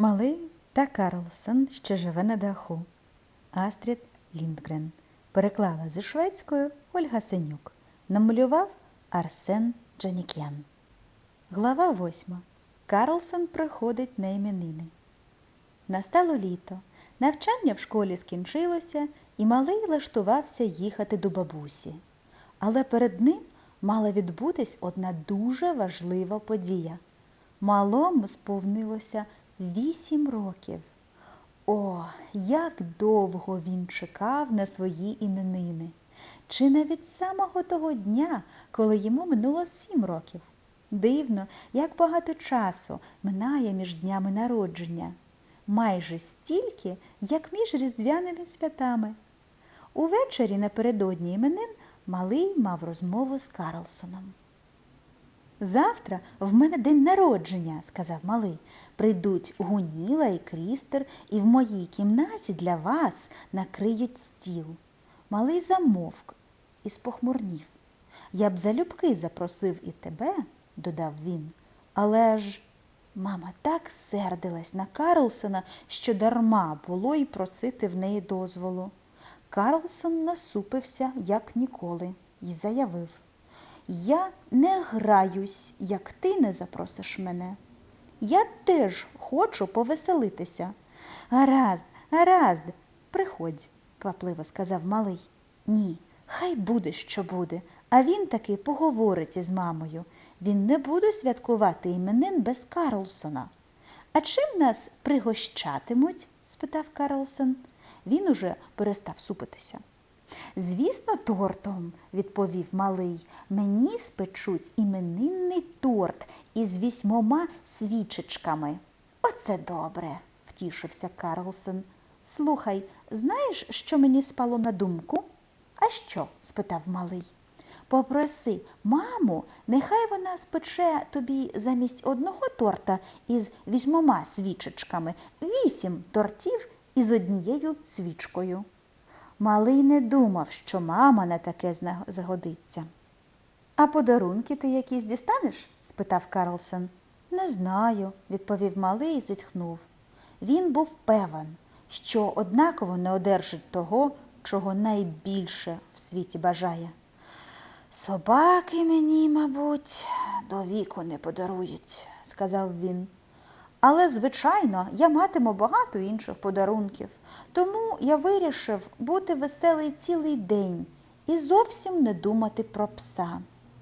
Малий та Карлсон, що живе на даху. Астрід Ліндгрен. Переклала зі шведською Ольга Сенюк. Намалював Арсен Джанікян. Глава восьма. Карлсон приходить на іменини. Настало літо. Навчання в школі скінчилося, і малий влаштувався їхати до бабусі. Але перед ним мала відбутись одна дуже важлива подія. Малому сповнилося вісім років. О, як довго він чекав на свої іменини, чи навіть самого того дня, коли йому минуло сім років. Дивно, як багато часу минає між днями народження, майже стільки, як між різдвяними святами. Увечері напередодні іменин малий мав розмову з Карлсоном. Завтра в мене день народження, сказав малий. Прийдуть Гуніла і Крістер, і в моїй кімнаті для вас накриють стіл. Малий замовк і спохмурнів. Я б залюбки запросив і тебе, додав він, але ж мама так сердилась на Карлсона, що дарма було й просити в неї дозволу. Карлсон насупився, як ніколи, і заявив Я не граюсь, як ти не запросиш мене. Я теж хочу повеселитися. Гаразд, гаразд, приходь, квапливо сказав малий. Ні, хай буде, що буде, а він таки поговорить із мамою. Він не буде святкувати іменин без Карлсона. А чим нас пригощатимуть? спитав Карлсон. Він уже перестав супитися. Звісно, тортом, відповів малий, мені спечуть іменинний торт із вісьмома свічечками. Оце добре, втішився Карлсон. Слухай, знаєш, що мені спало на думку? А що? спитав малий. Попроси маму, нехай вона спече тобі замість одного торта із вісьмома свічечками, вісім тортів із однією свічкою. Малий не думав, що мама на таке загодиться. А подарунки ти якісь дістанеш? спитав Карлсон. Не знаю, відповів малий і зітхнув. Він був певен, що однаково не одержить того, чого найбільше в світі бажає. Собаки мені, мабуть, до віку не подарують, сказав він. Але, звичайно, я матиму багато інших подарунків, тому я вирішив бути веселий цілий день і зовсім не думати про пса.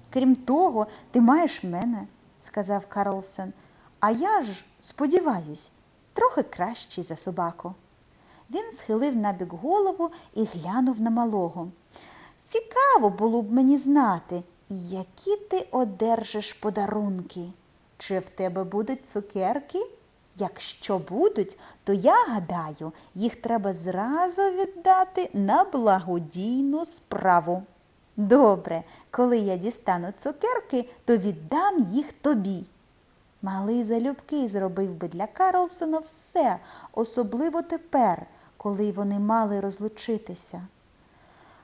Крім того, ти маєш мене, сказав Карлсон, а я ж, сподіваюсь, трохи кращий за собаку. Він схилив набік голову і глянув на малого. Цікаво було б мені знати, які ти одержиш подарунки. Чи в тебе будуть цукерки? Якщо будуть, то я гадаю, їх треба зразу віддати на благодійну справу. Добре, коли я дістану цукерки, то віддам їх тобі. Малий залюбки зробив би для Карлсона все, особливо тепер, коли вони мали розлучитися.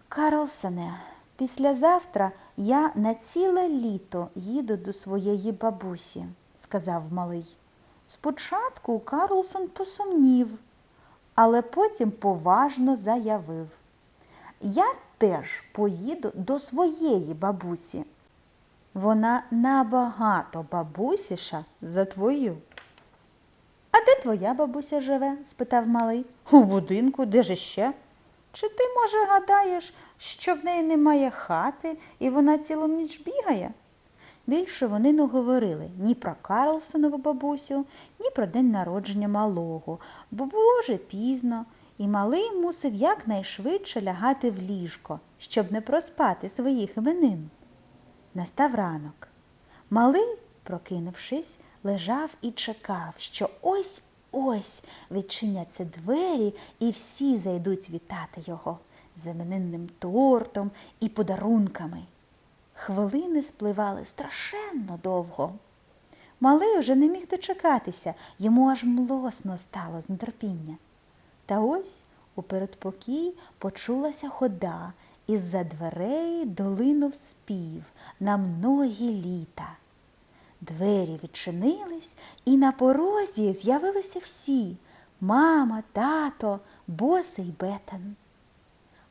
Карлсоне, післязавтра я на ціле літо їду до своєї бабусі, сказав малий. Спочатку Карлсон посумнів, але потім поважно заявив. Я теж поїду до своєї бабусі. Вона набагато бабусіша за твою. А де твоя бабуся живе? спитав малий. У будинку, де ж іще? Чи ти, може, гадаєш, що в неї немає хати і вона цілу ніч бігає? Більше вони не говорили ні про Карлсонову бабусю, ні про день народження малого, бо було вже пізно, і малий мусив якнайшвидше лягати в ліжко, щоб не проспати своїх іменин. Настав ранок. Малий, прокинувшись, лежав і чекав, що ось ось відчиняться двері і всі зайдуть вітати його з іменинним тортом і подарунками. Хвилини спливали страшенно довго. Малий уже не міг дочекатися, йому аж млосно стало з нетерпіння. Та ось у передпокій почулася хода, із-за дверей долинув спів на многі літа. Двері відчинились, і на порозі з'явилися всі мама, тато, босий Бетен.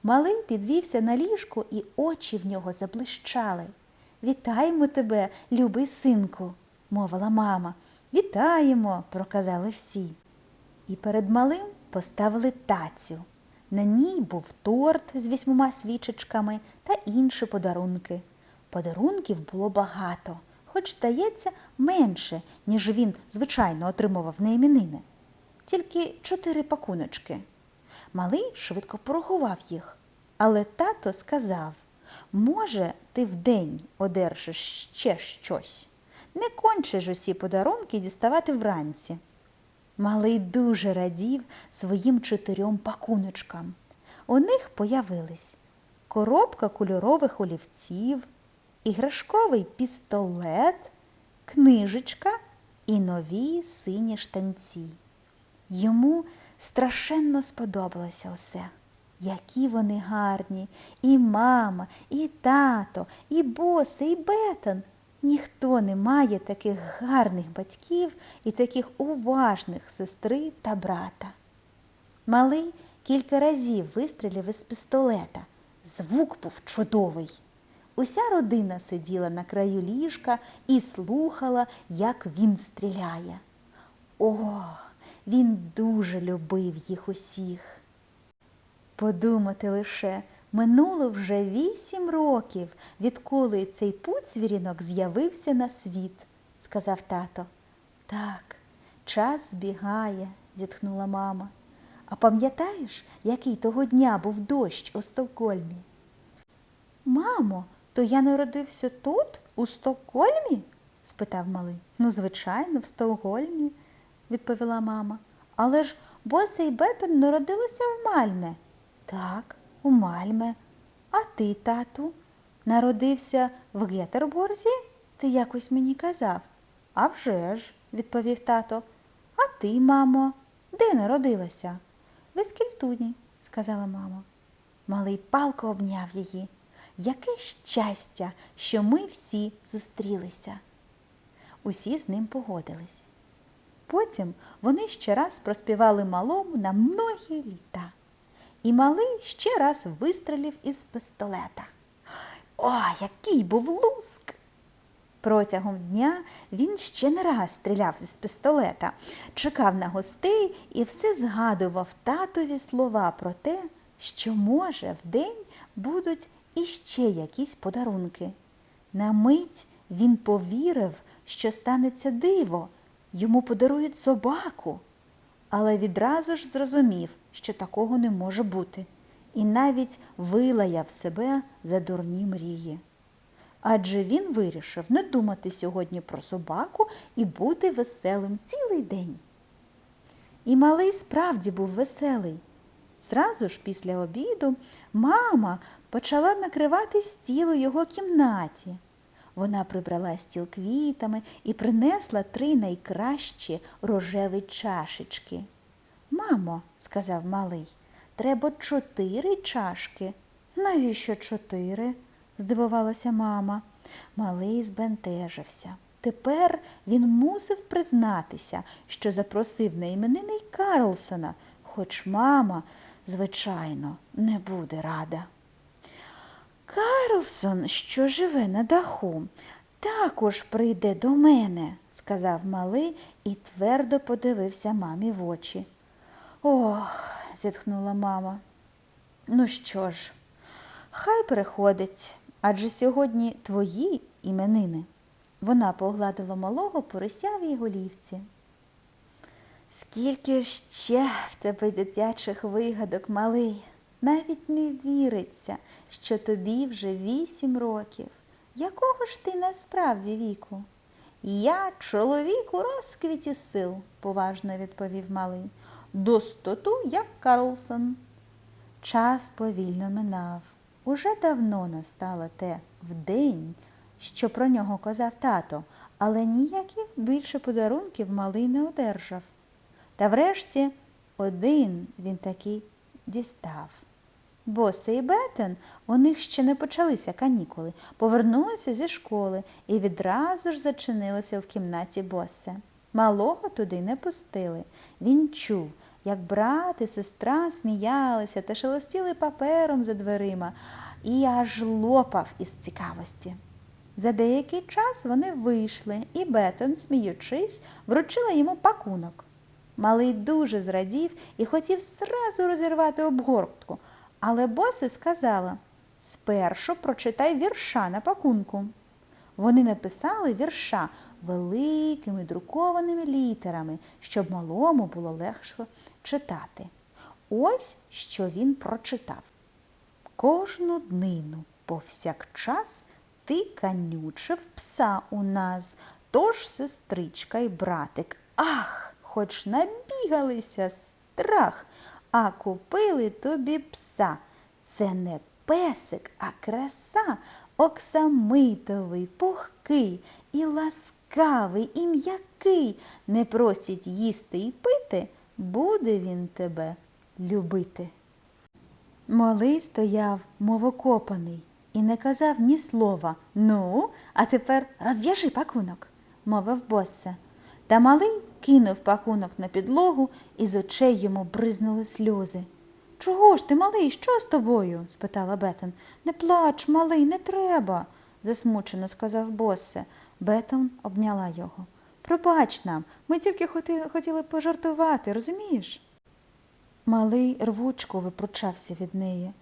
Малий підвівся на ліжку, і очі в нього заблищали. Вітаємо тебе, любий синку, мовила мама. Вітаємо, проказали всі. І перед малим поставили тацю. На ній був торт з вісьмома свічечками та інші подарунки. Подарунків було багато, хоч, здається, менше, ніж він, звичайно, отримував на іменини. Тільки чотири пакуночки. Малий швидко порахував їх, але тато сказав може, ти вдень одержиш ще щось. Не кончиш усі подарунки діставати вранці. Малий дуже радів своїм чотирьом пакуночкам. У них появились коробка кольорових олівців, іграшковий пістолет, книжечка і нові сині штанці. Йому страшенно сподобалося усе. Які вони гарні, і мама, і тато, і боси, і бетон. Ніхто не має таких гарних батьків і таких уважних сестри та брата. Малий кілька разів вистрілив із пістолета. Звук був чудовий. Уся родина сиділа на краю ліжка і слухала, як він стріляє. О, він дуже любив їх усіх. Подумати лише, минуло вже вісім років, відколи цей пуцвірінок з'явився на світ, сказав тато. Так, час збігає, зітхнула мама. А пам'ятаєш, який того дня був дощ у Стокгольмі? Мамо, то я народився тут, у Стокгольмі? спитав малий. Ну, звичайно, в Стокгольмі, відповіла мама. Але ж Боса і Бетон народилися в Мальме. Так, у Мальме. А ти, тату, народився в Гетерборзі? Ти якось мені казав. «А вже ж», – відповів тато. А ти, мамо, де народилася? В Ескільтуні, сказала мама. Малий палко обняв її. Яке щастя, що ми всі зустрілися. Усі з ним погодились. Потім вони ще раз проспівали малому на многі літа. І малий ще раз вистрелив із пістолета. О, який був луск! Протягом дня він ще не раз стріляв із пістолета, чекав на гостей і все згадував татові слова про те, що, може, вдень будуть іще якісь подарунки. На мить він повірив, що станеться диво, йому подарують собаку, але відразу ж зрозумів, що такого не може бути, і навіть вилаяв себе за дурні мрії. Адже він вирішив не думати сьогодні про собаку і бути веселим цілий день. І малий справді був веселий. Зразу ж після обіду мама почала накривати стіл у його кімнаті. Вона прибрала стіл квітами і принесла три найкращі рожеві чашечки. Мамо, сказав малий, треба чотири чашки. Навіщо чотири? здивувалася мама. Малий збентежився. Тепер він мусив признатися, що запросив на іменини Карлсона, хоч мама, звичайно, не буде рада. Карлсон, що живе на даху, також прийде до мене, сказав малий і твердо подивився мамі в очі. Ох, зітхнула мама. Ну що ж, хай приходить, адже сьогодні твої іменини. Вона погладила малого по рисявій голівці. Скільки ще в тебе дитячих вигадок, малий, навіть не віриться, що тобі вже вісім років. Якого ж ти насправді віку? Я чоловік у розквіті сил, поважно відповів малий. Достоту, як Карлсон. Час повільно минав. Уже давно настало те вдень, що про нього казав тато, але ніяких більше подарунків малий не одержав. Та врешті один він таки дістав. Босе і Бетен, у них ще не почалися канікули, повернулися зі школи і відразу ж зачинилися в кімнаті Босе. Малого туди не пустили. Він чув, як брат і сестра сміялися та шелестіли папером за дверима, і аж лопав із цікавості. За деякий час вони вийшли, і Бетен, сміючись, вручила йому пакунок. Малий дуже зрадів і хотів зразу розірвати обгортку, але боси сказала спершу прочитай вірша на пакунку. Вони написали вірша великими друкованими літерами, щоб малому було легше читати. Ось що він прочитав. Кожну днину повсякчас ти канючив пса у нас, тож сестричка й братик. Ах, хоч набігалися страх, а купили тобі пса. Це не песик, а краса, оксамитовий, пухкий і ласкавий, і м'який. Не просить їсти й пити, буде він тебе любити. Малий стояв, мов окопаний, і не казав ні слова. Ну, а тепер розв'яжи пакунок, мовив боссе. Та малий кинув пакунок на підлогу, і з очей йому бризнули сльози. Чого ж ти, малий, що з тобою? спитала Бетон. Не плач, малий, не треба, засмучено сказав боссе. Бетон обняла його. Пробач нам, ми тільки хотіли пожартувати, розумієш? Малий рвучко випручався від неї.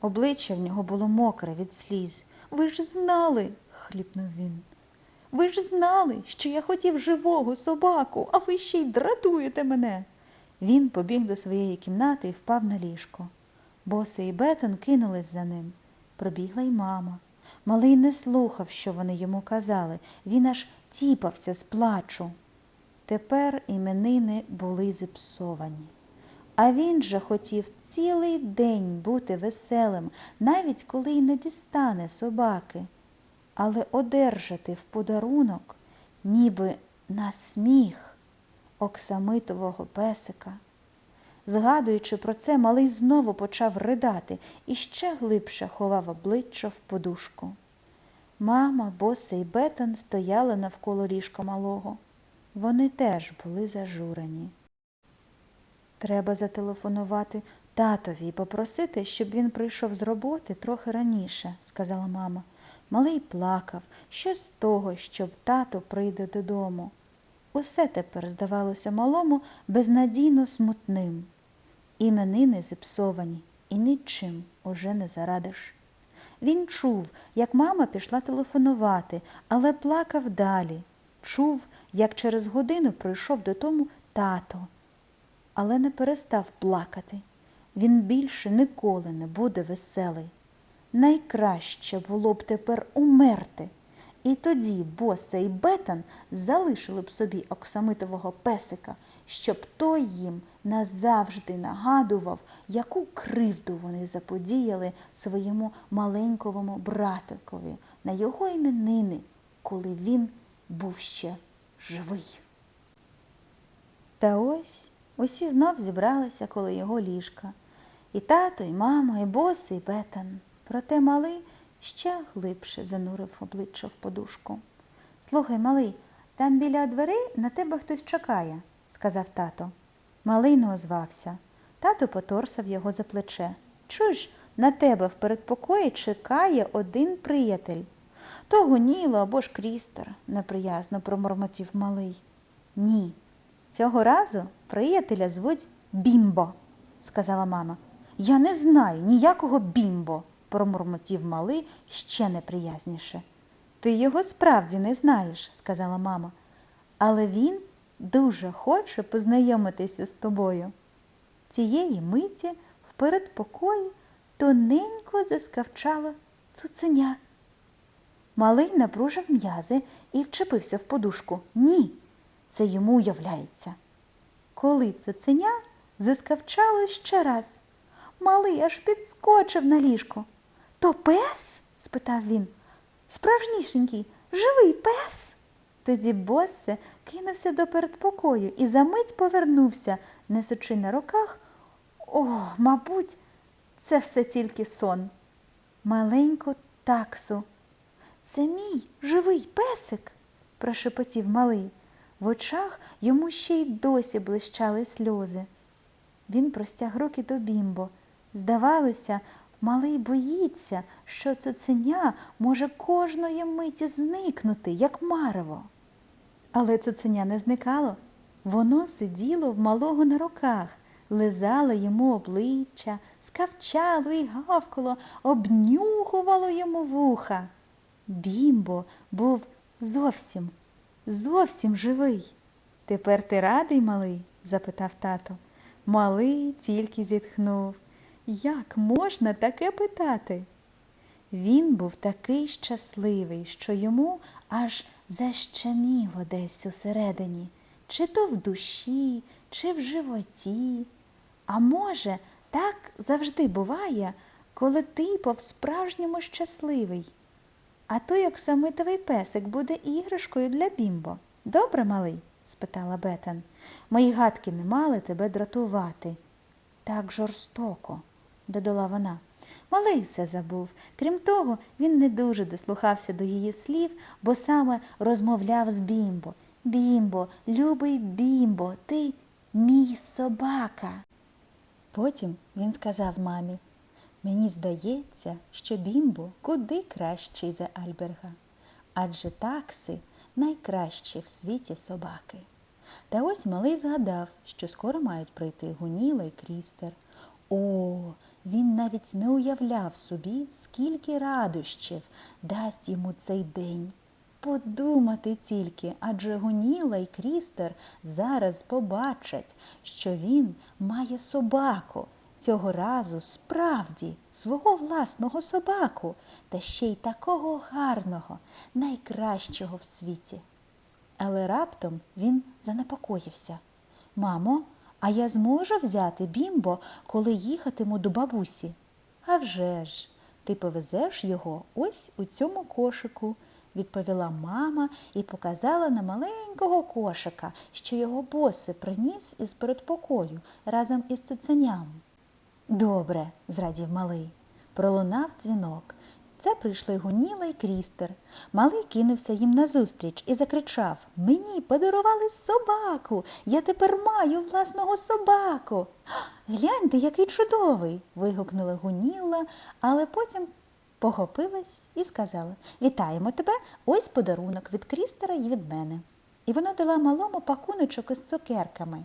Обличчя в нього було мокре від сліз. Ви ж знали, хліпнув він. Ви ж знали, що я хотів живого собаку, а ви ще й дратуєте мене. Він побіг до своєї кімнати і впав на ліжко. Боси і Бетон кинулись за ним. Прибігла й мама. Малий не слухав, що вони йому казали. Він аж тіпався з плачу. Тепер іменини були зіпсовані. А він же хотів цілий день бути веселим, навіть коли й не дістане собаки. Але одержати в подарунок, ніби на сміх оксамитового песика. Згадуючи про це, малий знову почав ридати і ще глибше ховав обличчя в подушку. Мама, боса і Бетон стояли навколо ліжка малого. Вони теж були зажурені. Треба зателефонувати татові і попросити, щоб він прийшов з роботи трохи раніше, сказала мама. Малий плакав, що з того, щоб тато прийде додому. Усе тепер здавалося малому безнадійно смутним. Іменини зіпсовані, і нічим уже не зарадиш. Він чув, як мама пішла телефонувати, але плакав далі. Чув, як через годину прийшов додому тато, але не перестав плакати. Він більше ніколи не буде веселий. Найкраще було б тепер умерти. І тоді боса і Бетан залишили б собі оксамитового песика, щоб той їм назавжди нагадував, яку кривду вони заподіяли своєму маленькому братикові на його іменини, коли він був ще живий. Та ось усі знов зібралися коло його ліжка. І тато, і мама, і бос, і Бетан. Проте малий ще глибше занурив обличчя в подушку. Слухай, малий, там біля дверей на тебе хтось чекає, сказав тато. Малий не озвався. Тато поторсав його за плече. Чуєш, на тебе в передпокої чекає один приятель. То гоніло або ж крістер, неприязно промормотів малий. Ні. Цього разу приятеля звуть Бімбо, сказала мама. Я не знаю ніякого бімбо, промурмотів малий ще неприязніше. Ти його справді не знаєш, сказала мама, але він дуже хоче познайомитися з тобою. Цієї миті в передпокої тоненько заскавчало цуценя. Малий напружив м'язи і вчепився в подушку. Ні, це йому уявляється. Коли цуценя заскавчало ще раз. Малий аж підскочив на ліжко. То пес? спитав він. Справжнісінький, живий пес. Тоді Боссе кинувся до передпокою і за мить повернувся, несучи на руках, о, мабуть, це все тільки сон. Маленьку таксу. Це мій живий песик, прошепотів малий. В очах йому ще й досі блищали сльози. Він простяг руки до бімбо. Здавалося, малий боїться, що цуценя може кожної миті зникнути, як марево. Але цуценя не зникало. Воно сиділо в малого на руках, лизало йому обличчя, скавчало і гавкало, обнюхувало йому вуха. Бімбо був зовсім, зовсім живий. Тепер ти радий, малий? запитав тато. Малий тільки зітхнув. Як можна таке питати? Він був такий щасливий, що йому аж защеміло десь усередині, чи то в душі, чи в животі. А може, так завжди буває, коли ти по-справжньому щасливий. А той оксамитовий песик буде іграшкою для бімбо. Добре, малий? спитала Бетан. Мої гадки не мали тебе дратувати. Так жорстоко, додала вона. Малий все забув. Крім того, він не дуже дослухався до її слів, бо саме розмовляв з бімбо. Бімбо, любий бімбо, ти мій собака. Потім він сказав мамі, мені здається, що бімбо куди кращий за Альберга, адже такси найкращі в світі собаки. Та ось малий згадав, що скоро мають прийти Гуніла і Крістер. О, він навіть не уявляв собі, скільки радощів дасть йому цей день. Подумати тільки, адже Гуніла і Крістер зараз побачать, що він має собаку. Цього разу справді свого власного собаку, та ще й такого гарного, найкращого в світі. Але раптом він занепокоївся. Мамо, а я зможу взяти бімбо, коли їхатиму до бабусі? «А вже ж, ти повезеш його ось у цьому кошику, відповіла мама і показала на маленького кошика, що його боси приніс із передпокою разом із цуценям. Добре, зрадів малий. Пролунав дзвінок. Це прийшли Гуніла і Крістер. Малий кинувся їм назустріч і закричав Мені подарували собаку. Я тепер маю власного собаку. Гляньте, який чудовий. вигукнула Гуніла, але потім похопилась і сказала Вітаємо тебе, ось подарунок від Крістера і від мене. І вона дала малому пакуночок із цукерками.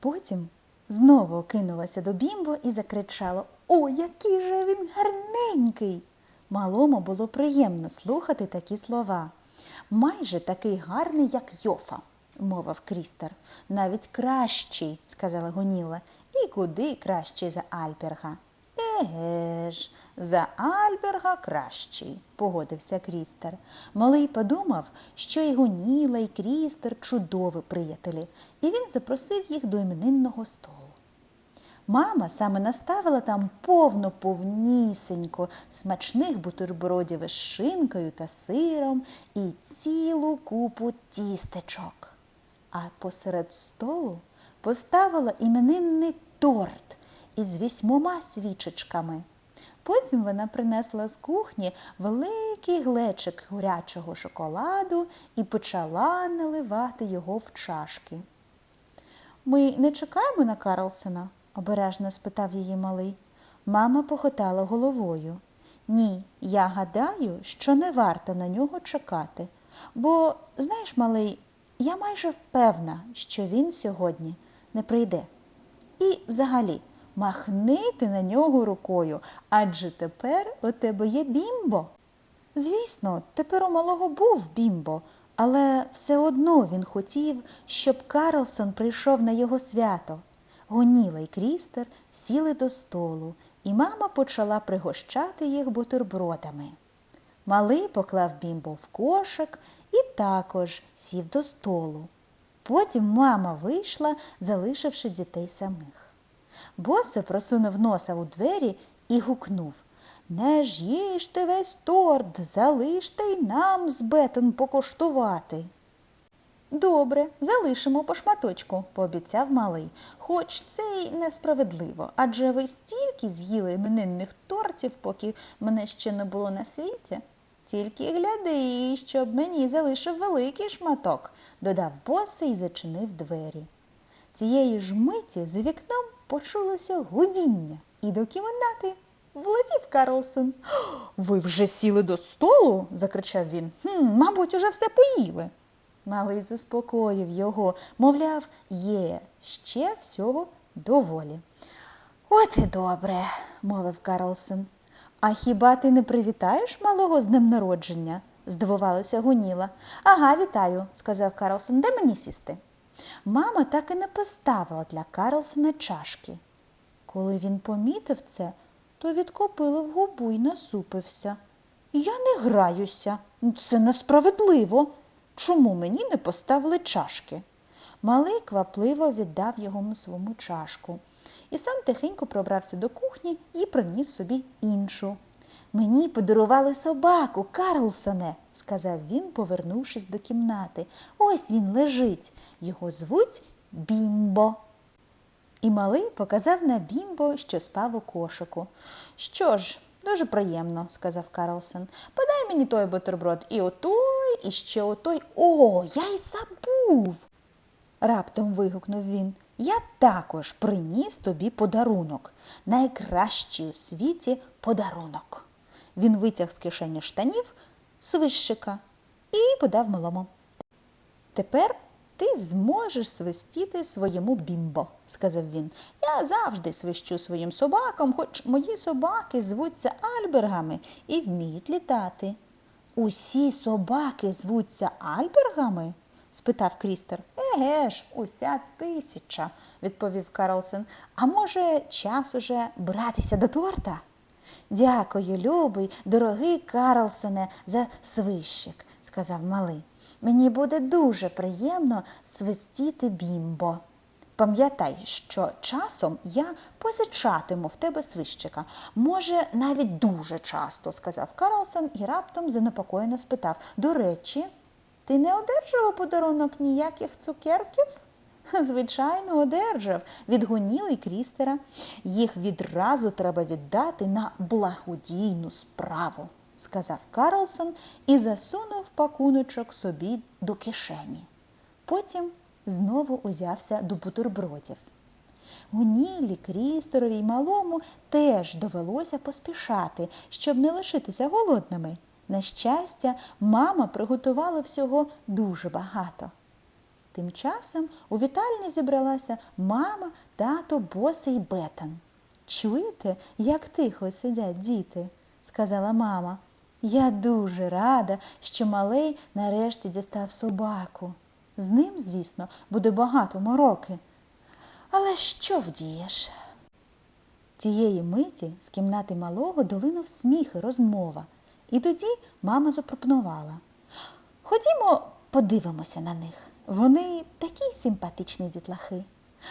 Потім знову кинулася до бімбо і закричала О, який же він гарненький! Малому було приємно слухати такі слова. Майже такий гарний, як Йофа, мовив Крістер. Навіть кращий, сказала Гоніла, і куди кращий за Альберга. Еге ж, за Альберга кращий, погодився Крістер. Малий подумав, що і Гоніла, і Крістер чудові приятелі, і він запросив їх до іменинного столу. Мама саме наставила там повно повнісенько смачних бутербродів із шинкою та сиром і цілу купу тістечок. А посеред столу поставила іменинний торт із вісьмома свічечками. Потім вона принесла з кухні великий глечик горячого шоколаду і почала наливати його в чашки. Ми не чекаємо на Карлсона? Обережно спитав її малий. Мама похитала головою. Ні, я гадаю, що не варто на нього чекати. Бо, знаєш, малий, я майже впевна, що він сьогодні не прийде. І взагалі, махни ти на нього рукою, адже тепер у тебе є бімбо. Звісно, тепер у малого був бімбо, але все одно він хотів, щоб Карлсон прийшов на його свято. Гоніла й Крістер сіли до столу, і мама почала пригощати їх бутербродами. Малий поклав бімбо в кошик і також сів до столу. Потім мама вийшла, залишивши дітей самих. Босе просунув носа у двері і гукнув Не ж їжте весь торт, залиште й нам з бетон покуштувати. Добре, залишимо по шматочку, пообіцяв малий. Хоч це й несправедливо, адже ви стільки з'їли іменинних тортів, поки мене ще не було на світі. Тільки гляди, щоб мені залишив великий шматок, додав босий і зачинив двері. Цієї ж миті за вікном почулося гудіння, і до кімнати влетів Карлсон. Ви вже сіли до столу? закричав він. «Хм, мабуть, уже все поїли. Малий заспокоїв його, мовляв, є ще всього доволі. От і добре, мовив Карлсон. А хіба ти не привітаєш малого з днем народження? здивувалася Гуніла. Ага, вітаю, сказав Карлсон. Де мені сісти? Мама так і не поставила для Карлсона чашки. Коли він помітив це, то відкопилив губу і насупився. Я не граюся, це несправедливо. Чому мені не поставили чашки? Малий квапливо віддав йому свому чашку і сам тихенько пробрався до кухні і приніс собі іншу. Мені подарували собаку, Карлсоне, сказав він, повернувшись до кімнати. Ось він лежить. Його звуть Бімбо. І малий показав на бімбо, що спав у кошику. Що ж, дуже приємно, сказав Карлсон. Подай мені той бутерброд і отой, і ще отой. О, я й забув. Раптом вигукнув він. Я також приніс тобі подарунок, найкращий у світі подарунок. Він витяг з кишені штанів свищика і подав малому. Тепер ти зможеш свистіти своєму бімбо, сказав він. Я завжди свищу своїм собакам, хоч мої собаки звуться альбергами і вміють літати. Усі собаки звуться альбергами? спитав Крістер. Еге ж, уся тисяча, відповів Карлсон. А може, час уже братися до торта? Дякую, любий, дорогий Карлсоне, за свищик, сказав малий. Мені буде дуже приємно свистіти бімбо. Пам'ятай, що часом я позичатиму в тебе свищика. Може, навіть дуже часто, сказав Карлсон і раптом занепокоєно спитав. До речі, ти не одержав подарунок ніяких цукерків? Звичайно, одержав від Гуніли Крістера. Їх відразу треба віддати на благодійну справу, сказав Карлсон і засунув пакуночок собі до кишені. Потім знову узявся до бутербродів. Гунілі, Крістерові й малому теж довелося поспішати, щоб не лишитися голодними. На щастя, мама приготувала всього дуже багато. Тим часом у вітальні зібралася мама, тато, боса й бетан. Чуєте, як тихо сидять діти? сказала мама. Я дуже рада, що малий нарешті дістав собаку. З ним, звісно, буде багато мороки. Але що вдієш? Тієї миті з кімнати малого долинув сміх і розмова. І тоді мама запропонувала. Ходімо, подивимося на них. Вони такі симпатичні дітлахи.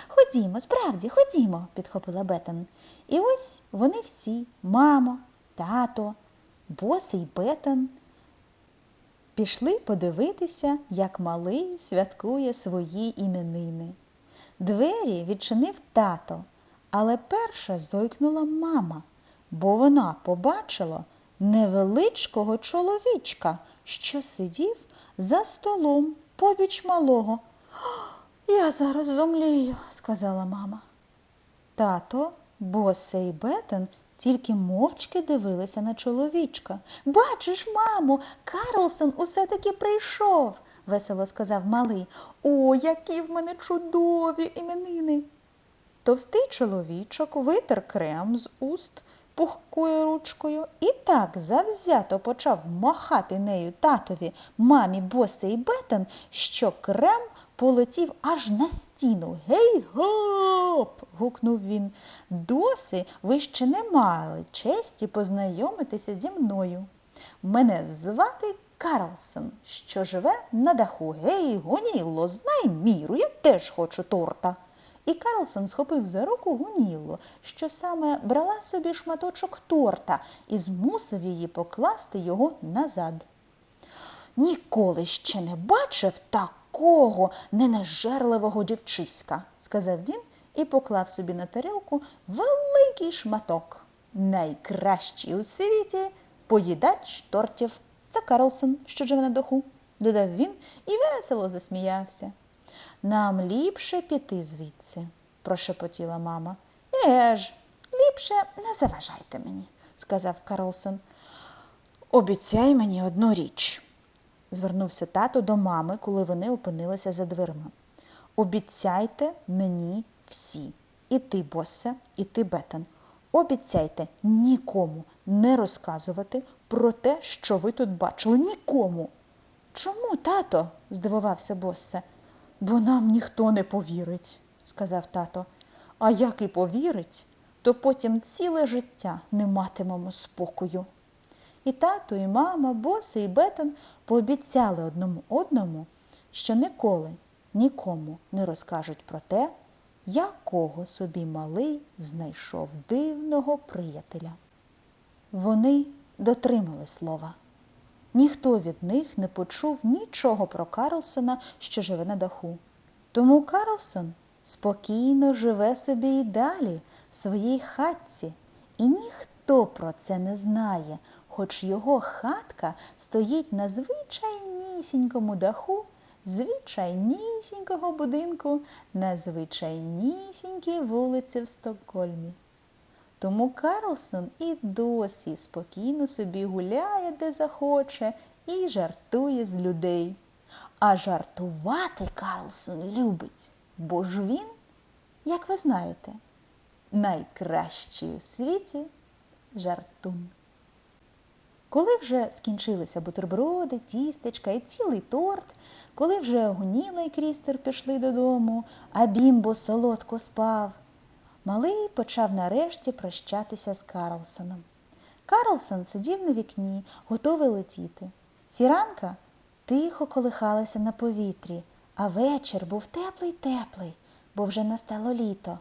Ходімо, справді, ходімо, підхопила Бетан. І ось вони всі, мамо, тато, босий Бетан, пішли подивитися, як малий святкує свої іменини. Двері відчинив тато, але перша зойкнула мама, бо вона побачила невеличкого чоловічка, що сидів за столом побіч малого. Я зараз зомлію, сказала мама. Тато, Босе і Бетен тільки мовчки дивилися на чоловічка. Бачиш, мамо, Карлсон усе таки прийшов, весело сказав малий. О, які в мене чудові іменини. Товстий чоловічок витер крем з уст пухкою ручкою і так завзято почав махати нею татові, мамі Босе і Бетен, що крем полетів аж на стіну. Гей гоп. гукнув він. Досі ви ще не мали честі познайомитися зі мною. Мене звати Карлсон, що живе на даху. Гей, гоніло, знай міру, я теж хочу торта. І Карлсон схопив за руку Гуніллу, що саме брала собі шматочок торта і змусив її покласти його назад. Ніколи ще не бачив такого ненажерливого дівчиська, сказав він і поклав собі на тарілку великий шматок. Найкращий у світі поїдач тортів. Це Карлсон, що живе на даху, додав він і весело засміявся. Нам ліпше піти звідси, прошепотіла мама. Е ж, ліпше не заважайте мені, сказав Карлсон. Обіцяй мені одну річ, звернувся тато до мами, коли вони опинилися за дверима. Обіцяйте мені всі, і ти, Боссе, і ти, Бетан. Обіцяйте нікому не розказувати про те, що ви тут бачили. Нікому. Чому, тато? здивувався Боссе. Бо нам ніхто не повірить, сказав тато. А як і повірить, то потім ціле життя не матимемо спокою. І тато, і мама, боси, і Бетон пообіцяли одному одному, що ніколи нікому не розкажуть про те, якого собі малий знайшов дивного приятеля. Вони дотримали слова. Ніхто від них не почув нічого про Карлсона, що живе на даху. Тому Карлсон спокійно живе собі і далі в своїй хатці, і ніхто про це не знає, хоч його хатка стоїть на звичайнісінькому даху звичайнісінького будинку на звичайнісінькій вулиці в Стокгольмі. Тому Карлсон і досі спокійно собі гуляє, де захоче, і жартує з людей. А жартувати Карлсон любить, бо ж він, як ви знаєте, найкращий у світі жартун. Коли вже скінчилися бутерброди, тістечка і цілий торт, коли вже Гуніла і Крістер пішли додому, а бімбо солодко спав, малий почав нарешті прощатися з Карлсоном. Карлсон сидів на вікні, готовий летіти. Фіранка тихо колихалася на повітрі, а вечір був теплий-теплий, бо вже настало літо.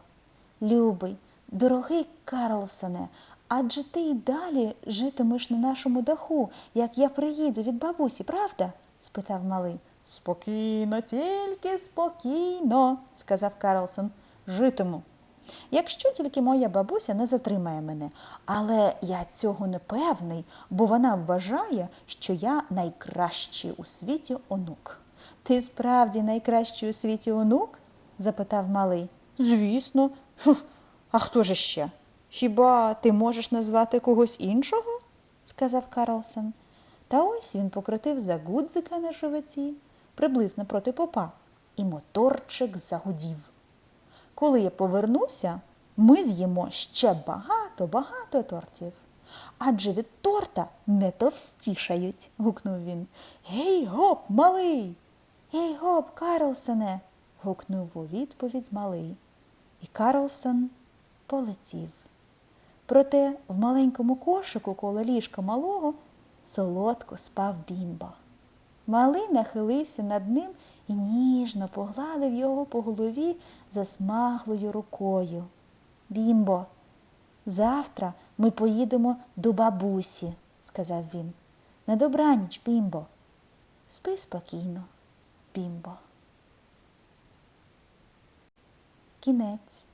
Любий, дорогий Карлсоне, адже ти й далі житимеш на нашому даху, як я приїду від бабусі, правда? спитав малий. Спокійно, тільки спокійно, сказав Карлсон. Житиму. Якщо тільки моя бабуся не затримає мене, але я цього не певний, бо вона вважає, що я найкращий у світі онук. Ти справді найкращий у світі онук? запитав малий. Звісно, Фух, а хто ж ще? Хіба ти можеш назвати когось іншого? сказав Карлсон. Та ось він покрутив за гудзика на животі, приблизно проти попа, і моторчик загудів. Коли я повернуся, ми з'їмо ще багато-багато тортів. Адже від торта не товстішають, гукнув він. Гей гоп, малий. Гей гоп, Карлсоне. гукнув у відповідь малий. І Карлсон полетів. Проте в маленькому кошику коло ліжка малого солодко спав бімбо. Малий нахилився над ним і ніжно погладив його по голові засмаглою рукою. Бімбо, завтра ми поїдемо до бабусі, сказав він. На добраніч, бімбо. Спи спокійно, бімбо. Кінець.